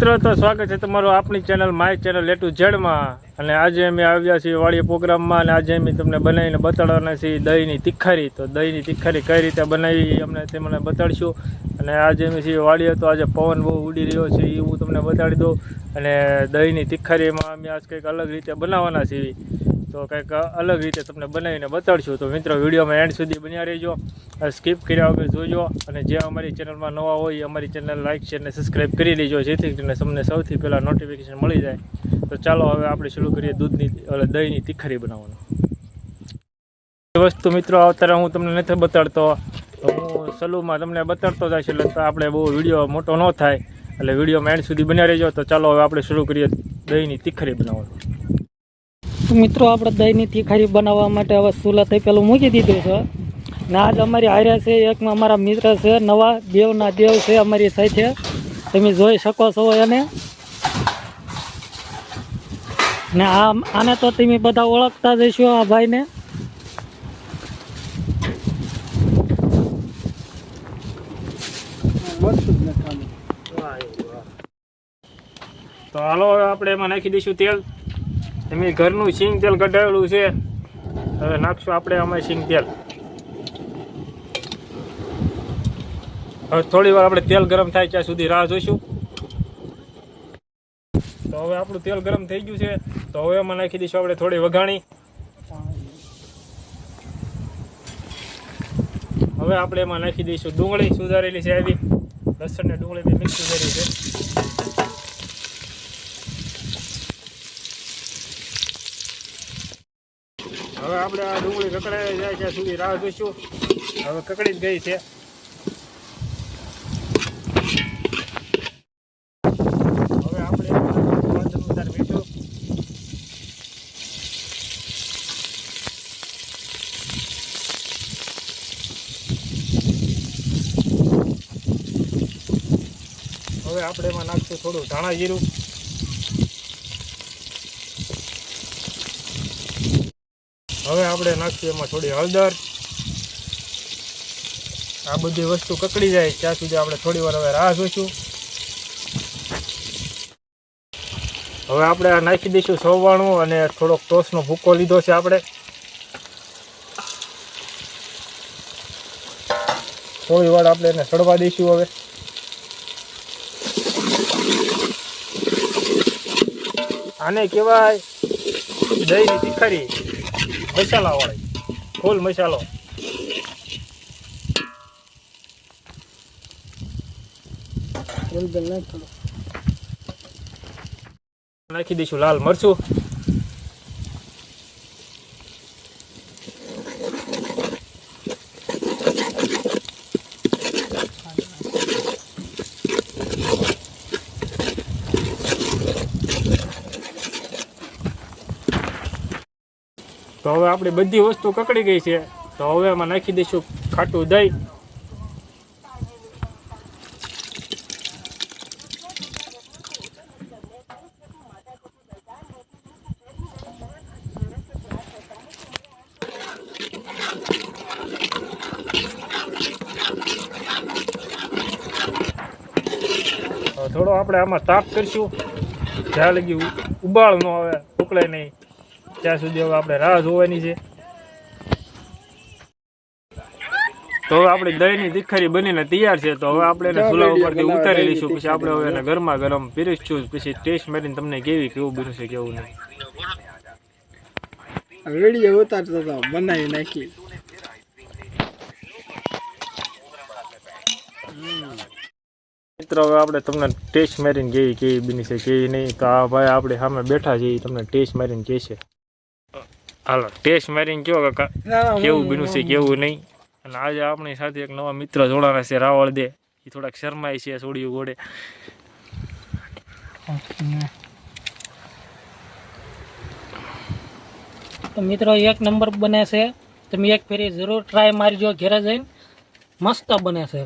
મિત્રો, તો સ્વાગત છે તમારું આપણી ચેનલ માય ચેનલ લેટુ ઝેડમાં અને આજે અમે આવ્યા છીએ વાળી પ્રોગ્રામમાં, અને આજે અમે તમને બનાવીને બતાડવાના છીએ દહીંની તિખારી. તો દહીંની તિખારી કઈ રીતે બનાવી અમને તે મને બતાડશું. અને આજે અમે છીએ વાળીએ તો આજે પવન બહુ ઉડી રહ્યો છે એ હું તમને બતાડી દઉં. અને દહીંની તિખારીમાં અમે આજ કંઈક અલગ રીતે બનાવવાના છીએ. તો કંઈક અલગ રીતે તમને બનાવીને બતાડશું. તો મિત્રો, વિડીયોમાં એન્ડ સુધી બન્યા રહેજો. સ્કીપ કર્યા વગર જોજો. અને જે અમારી ચેનલમાં નવા હોય, એ અમારી ચેનલ લાઇક શેર અને સબસ્ક્રાઈબ કરી લેજો જેથી કરીને તમને સૌથી પહેલાં નોટિફિકેશન મળી જાય. તો ચાલો હવે આપણે શરૂ કરીએ દૂધની દહીંની તિખારી બનાવવાનું. વસ્તુ મિત્રો, અત્યારે હું તમને નથી બતાડતો. હું સલુમાં તમને બતાડતો થાય છે એટલે આપણે બહુ વીડિયો મોટો ન થાય. એટલે વિડીયોમાં એન્ડ સુધી બન્યા રહેજો. તો ચાલો હવે આપણે શરૂ કરીએ દહીંની તિખારી બનાવવાનું. મિત્રો, આપણે દહીંની તીખારી બનાવવા માટે હવે સુલા થઈ પેલું મૂકી દીધું છે. ને આજ અમારી હાર્યા છે, એકમાં અમારા મિત્ર છે, નવા દેવના દેવ છે અમારી સાથે. તમે જોઈ શકો છો એને. ને આ આને તો તમે બધા ઓળખતા જઈશો આ ભાઈને. તો હાલો આપણે એમાં નાખી દઈશું તેલ. એમ ઘરનું સિંગ તેલ કઢાવેલું છે. હવે નાખશું આપણે અમે સિંગ તેલ હવે થોડી વાર આપણે તેલ ગરમ થાય ત્યાં સુધી રાહ જોઈશું. તો હવે આપણું તેલ ગરમ થઈ ગયું છે. તો હવે એમાં નાખી દઈશું આપણે થોડી વઘાણી. હવે આપણે એમાં નાખી દઈશું ડુંગળી સુધારેલી છે આવી. લસણ ને ડુંગળી મિક્સ સુધારી છે. હવે આપણે આ ડુંગળી કકડાઈ જાય ત્યાં સુધી રાહ જોઈશું. હવે કકડી જ ગઈ છે. હવે આપણે મીઠું હવે આપણે એમાં નાખશું થોડું ધાણા જીરું. હવે આપણે નાખીએ એમાં થોડી હળદર. આ બધી વસ્તુ કકડી જાય, ત્યાં સુધી આપણે થોડી વાર હવે રાહ જોઈશું. હવે આપણે આ નાખી દઈશું સવાણું અને થોડોક ટોસનો ભૂકો લીધો છે આપણે. થોડી વાર આપણે એને સડવા દઈશું હવે. આને કહેવાય દહીંની તીખારી મસાલા વાળી. ફૂલ મસાલો. નાખી દઈશું લાલ મરચું. હવે આપણી બધી વસ્તુ કકડી ગઈ છે. તો હવે એમાં નાખી દઈશું ખાટું દહીં. થોડો આપણે આમાં તાપ કરીશું. જ્યાં લગી ઉબાળ ન આવે ઉકળે નહીં. ત્યાં સુધી હવે આપણે રાહ જોવાની છે. તો હવે આપણી દહીંની તીખારી બનીને તૈયાર છે તો હવે આપણે એને ચૂલા ઉપરથી ઉતારી લઈશું પછી આપણે હવે એને ગરમા ગરમ પીરીશું પછી ટેસ્ટ મારીને તમને કેવી કેવું બન્યું છે કેવું નહીં. વીડિયો ઉતારતો હતો બનાવી નાખી. મિત્રો હવે આપણે તમને ટેસ્ટ મારીને કેવી કેવી બની છે કેવી નહીં તો આ ભાઈ આપણે સામે બેઠા છે એ તમને ટેસ્ટ મારીને કહે છે હાલો ટેસ્ટ મારીને કયો કાકા? કેવું બીનું છે કેવું નહીં? અને આજે આપણી સાથે એક નવા મિત્ર જોડાના છે રાવળ દે. એ થોડાક શરમાય છે સોડિયું ઘોડે. તો મિત્રો એક નંબર બને છે. તમે એક ફેરી જરૂર ટ્રાય મારજો ઘેરે જઈને. મસ્ત બને છે.